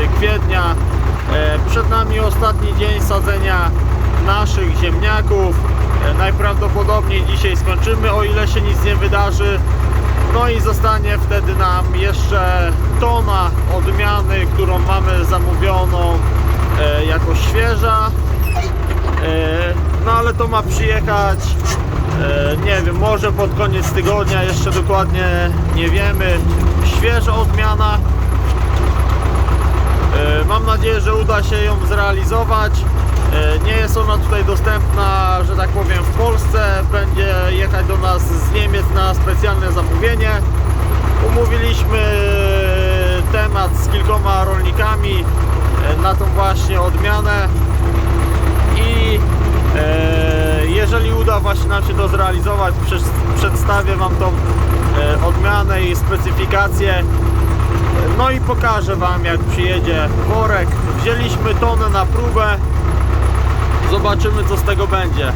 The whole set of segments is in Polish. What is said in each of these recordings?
kwietnia e, Przed nami ostatni dzień sadzenia naszych ziemniaków e, Najprawdopodobniej dzisiaj skończymy, o ile się nic nie wydarzy No i zostanie wtedy nam jeszcze tona odmiany, którą mamy zamówioną e, jako świeża No ale to ma przyjechać, nie wiem, może pod koniec tygodnia, jeszcze dokładnie nie wiemy. Świeża odmiana. E, Mam nadzieję, że uda się ją zrealizować. E, Nie jest ona tutaj dostępna, że tak powiem, w Polsce. Będzie jechać do nas z Niemiec na specjalne zamówienie. Umówiliśmy temat z kilkoma rolnikami e, na tą właśnie odmianę i jeżeli uda właśnie nam się to zrealizować, przed, przedstawię Wam tą odmianę i specyfikację. No i pokażę Wam jak przyjedzie worek. Wzięliśmy tonę na próbę. Zobaczymy co z tego będzie. E,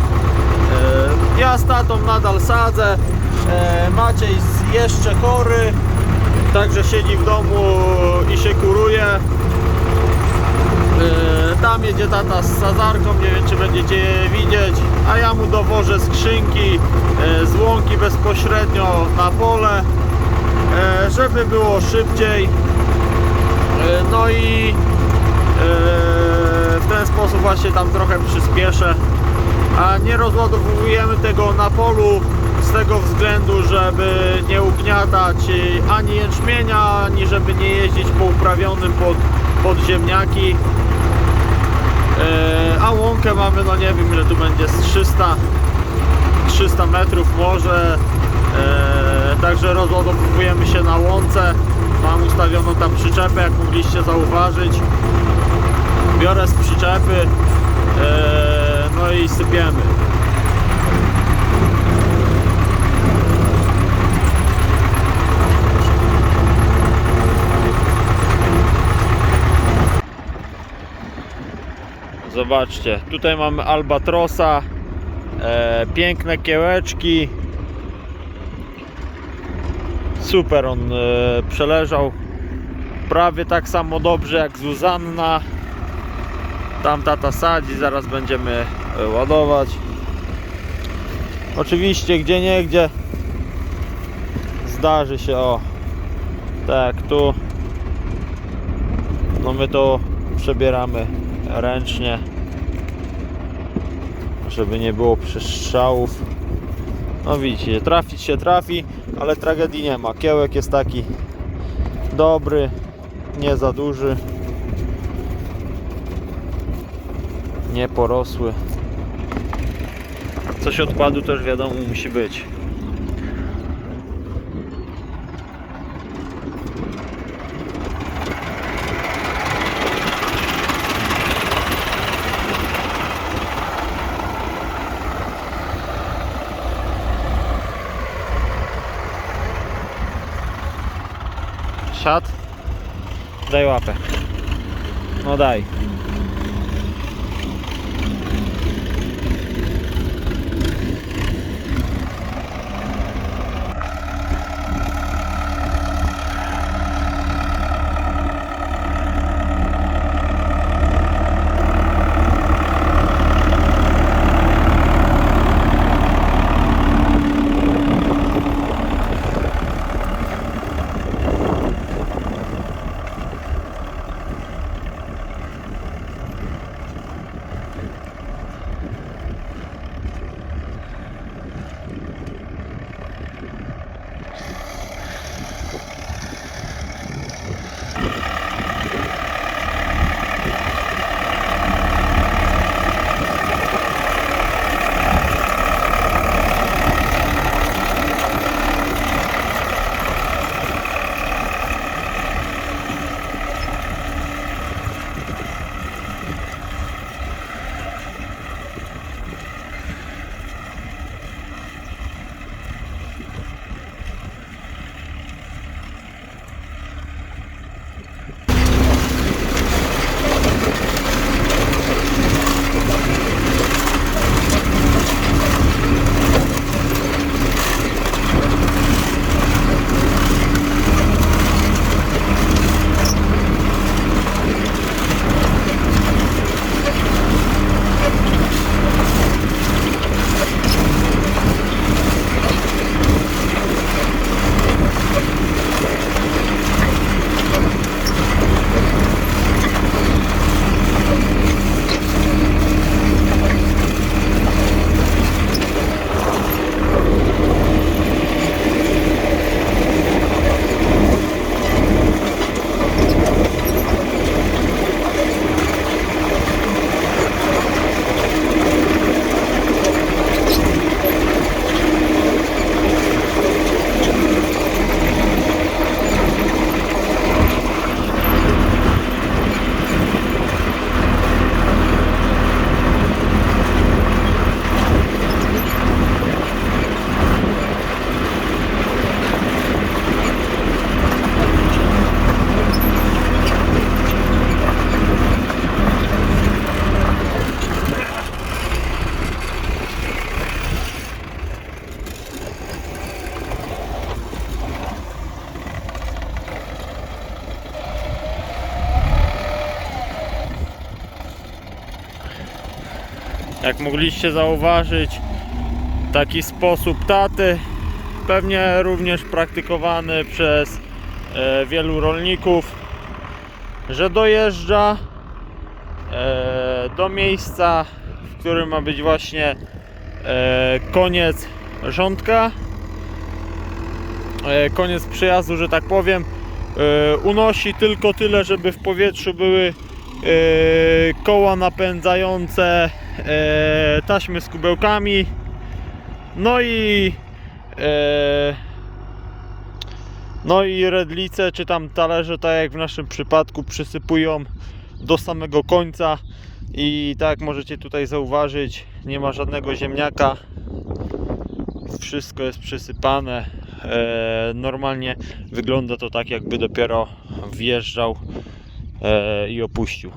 ja z tatą nadal sadzę. E, Maciej jest jeszcze chory. Także siedzi w domu i się kuruje. Yy, Tam jedzie tata z sadzarką, nie wiem czy będziecie je widzieć, a ja mu dowożę skrzynki z łąki bezpośrednio na pole, żeby było szybciej. Yy, No i yy, w ten sposób właśnie tam trochę przyspieszę, a nie rozładowujemy tego na polu z tego względu, żeby nie ugniatać ani jęczmienia, ani żeby nie jeździć po uprawionym pod, pod ziemniaki. E, a łąkę mamy, no nie wiem ile tu będzie, z 300 300 metrów może e, także rozładowujemy się na łące. Mam ustawioną tam przyczepę jak mogliście zauważyć. Biorę z przyczepy e, no i sypiemy. Zobaczcie, tutaj mamy albatrosa, e, piękne kiełeczki. Super on e, przeleżał. Prawie tak samo dobrze jak Zuzanna. Tam tata sadzi, zaraz będziemy e, ładować. Oczywiście gdzie nie gdzie? Zdarzy się o. Tak tu. No my to przebieramy ręcznie żeby nie było przestrzałów no widzicie, trafić się trafi ale tragedii nie ma. Kiełek jest taki dobry nie za duży nie porosły. Coś odpadu też wiadomo musi być Siad. Daj łapę. No daj. Jak mogliście zauważyć, taki sposób taty, pewnie również praktykowany przez e, wielu rolników, że dojeżdża e, do miejsca, w którym ma być właśnie e, koniec rządka, e, koniec przejazdu, że tak powiem. E, unosi tylko tyle, żeby w powietrzu były koła napędzające e, taśmy z kubełkami. No i e, no i redlice czy tam talerze, tak jak w naszym przypadku, przysypują do samego końca i tak możecie tutaj zauważyć, nie ma żadnego ziemniaka. Wszystko jest przysypane. Normalnie wygląda to tak, jakby dopiero wjeżdżał i opuścił.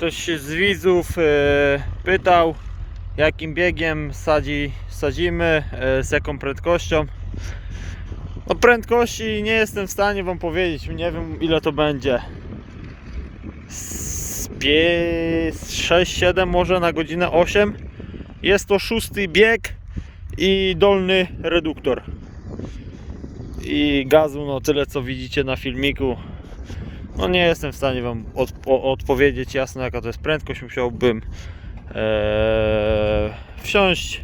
Ktoś z widzów e, pytał, jakim biegiem sadzi, sadzimy, e, z jaką prędkością. No prędkości nie jestem w stanie Wam powiedzieć, nie wiem ile to będzie. Z 6-7 może na godzinę 8. Jest to szósty bieg i dolny reduktor. I gazu no tyle co widzicie na filmiku. No nie jestem w stanie Wam odpo- odpowiedzieć jasno jaka to jest prędkość. Musiałbym eee, wsiąść,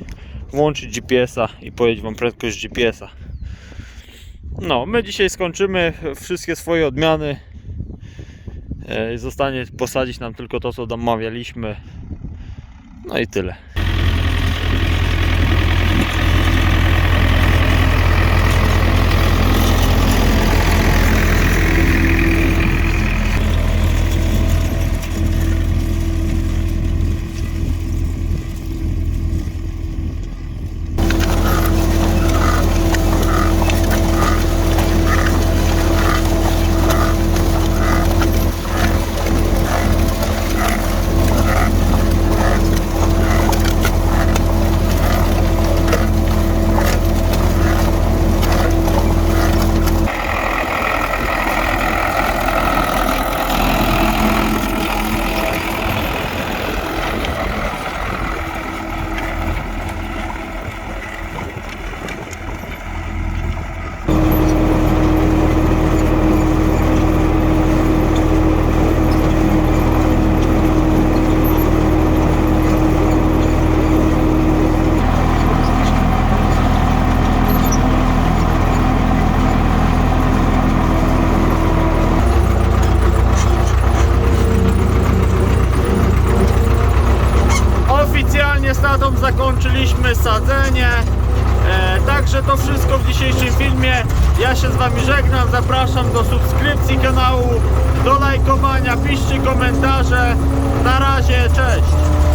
włączyć GPS-a i powiedzieć Wam prędkość GPS-a. No, my dzisiaj skończymy wszystkie swoje odmiany. E, zostanie posadzić nam tylko to, co domawialiśmy. No i tyle. Oficjalnie z tatą sadzenie. E, także to wszystko w dzisiejszym filmie. Ja się z Wami żegnam. Zapraszam do subskrypcji kanału, do lajkowania, piszcie komentarze. Na razie, cześć!